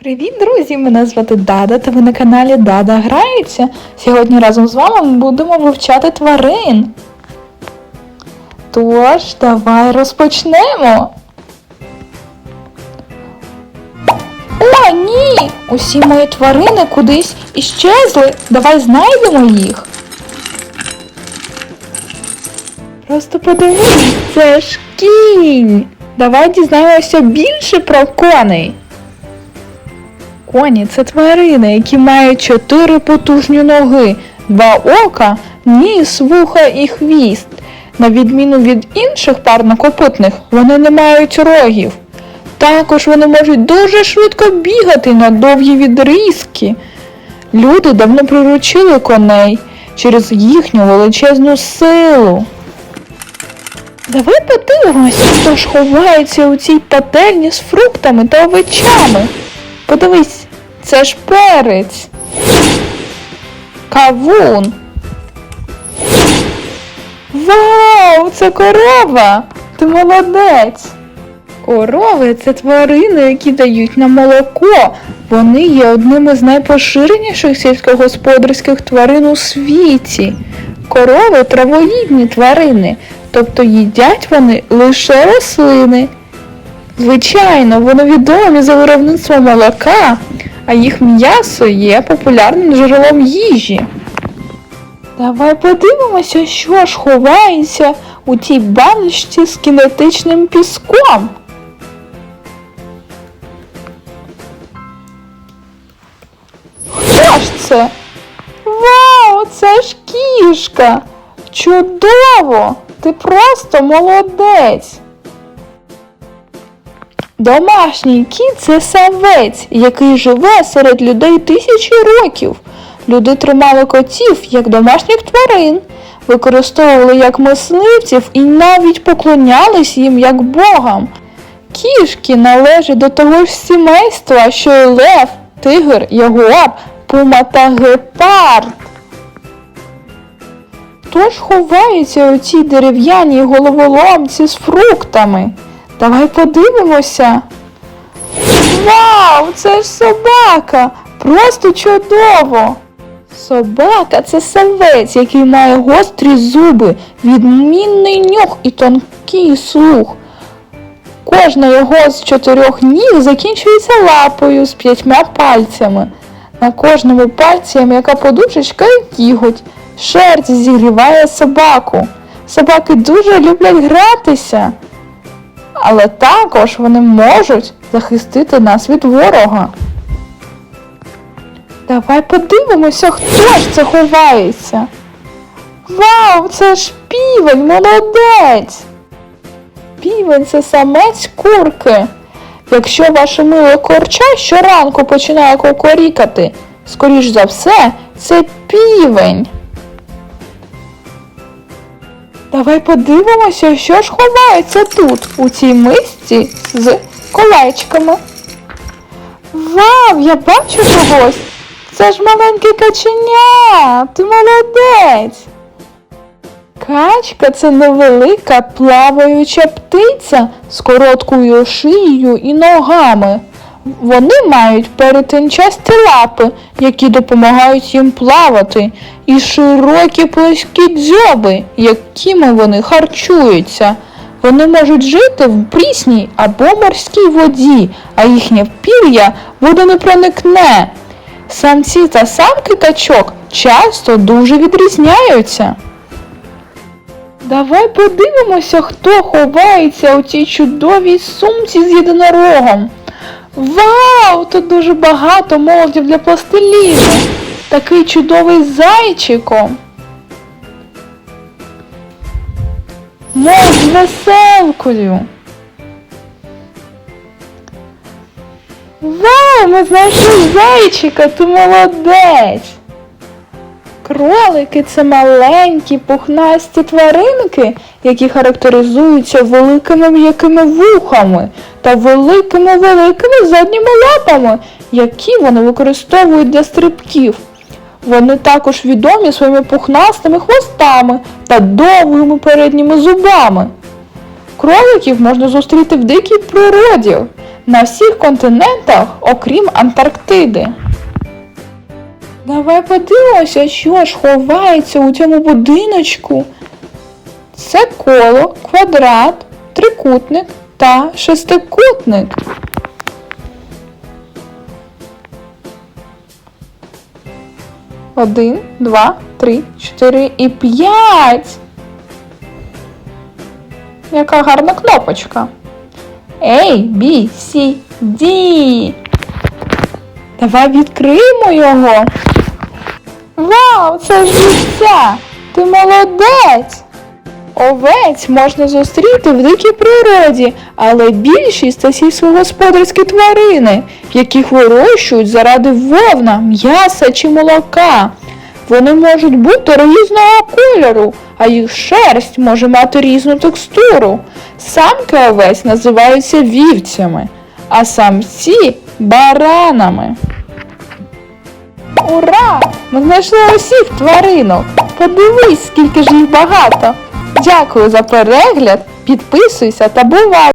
Привіт, друзі! Мене звати Дада, та ви на каналі Дада Грається. Сьогодні разом з вами ми будемо вивчати тварин. Тож, давай розпочнемо. О, ні! Усі мої тварини кудись іщезли. Давай знайдемо їх. Просто подивись, це ж кінь. Давай дізнаємося більше про коней. Коні це тварини, які мають чотири потужні ноги, два ока, ніс, вуха і хвіст. На відміну від інших парнокопитних, вони не мають рогів. Також вони можуть дуже швидко бігати на довгі відрізки. Люди давно приручили коней через їхню величезну силу. Давай подивимося, хто ж ховається у цій пательні з фруктами та овочами. Подивись, це ж перець. Кавун. Вау, це корова! Ти молодець! Корови це тварини, які дають нам молоко. Вони є одними з найпоширеніших сільськогосподарських тварин у світі. Корови травоїдні тварини, тобто їдять вони лише рослини. Звичайно, вони відомі за виробництвом молока, а їх м'ясо є популярним джерелом їжі. Давай подивимося, що ж ховається у тій баночці з кінетичним піском. Хто ж це? Вау, це ж кішка! Чудово! Ти просто молодець! Домашній кіт це савець, який живе серед людей тисячі років. Люди тримали котів як домашніх тварин, використовували як мисливців і навіть поклонялись їм як богам. Кішки належать до того ж сімейства, що й лев, тигр, ягуар, пума та гепард. Тож ховаються у цій дерев'яній головоломці з фруктами. Давай подивимося. Вау, це ж собака! Просто чудово! Собака це савець, який має гострі зуби, відмінний нюх і тонкий слух. Кожна його з чотирьох ніг закінчується лапою з п'ятьма пальцями. На кожному пальці м'яка подушечка і кіготь. Шерсть зігріває собаку. Собаки дуже люблять гратися але також вони можуть захистити нас від ворога. Давай подивимося, хто ж це ховається. Вау, це ж півень, молодець! Півень це самець курки. Якщо ваше миле корча щоранку починає кукорікати, скоріш за все, це півень. Давай подивимося, що ж ховається тут, у цій мисці з колечками. Вау, я бачу когось. Це ж маленьке каченя. Ти молодець. Качка це невелика плаваюча птиця з короткою шиєю і ногами. Вони мають перетинчасті лапи, які допомагають їм плавати, і широкі плоскі дзьоби, якими вони харчуються. Вони можуть жити в прісній або морській воді, а їхнє пір'я вода не проникне. Самці та самки качок часто дуже відрізняються. Давай подивимося, хто ховається у цій чудовій сумці з єдинорогом. Вау! Тут дуже багато молдів для пластиліну. Такий чудовий зайчико. Мов з веселкою. Вау, ми знайшли зайчика, ти молодець. Кролики це маленькі пухнасті тваринки, які характеризуються великими м'якими вухами та великими великими задніми лапами, які вони використовують для стрибків. Вони також відомі своїми пухнастими хвостами та довгими передніми зубами. Кроликів можна зустріти в дикій природі на всіх континентах, окрім Антарктиди. Давай подивимося, що ж ховається у цьому будиночку. Це коло, квадрат, трикутник та шестикутник. Один, два, три, чотири і п'ять. Яка гарна кнопочка. A, B, C, D. Давай відкриємо його. Вау, це ж вівця! Ти молодець! Овець можна зустріти в дикій природі, але більшість це сільськогосподарські тварини, яких вирощують заради вовна, м'яса чи молока. Вони можуть бути різного кольору, а їх шерсть може мати різну текстуру. Самки овець називаються вівцями, а самці баранами. Ура! Ми знайшли усіх тваринок. Подивись, скільки ж їх багато. Дякую за перегляд, підписуйся та бувай!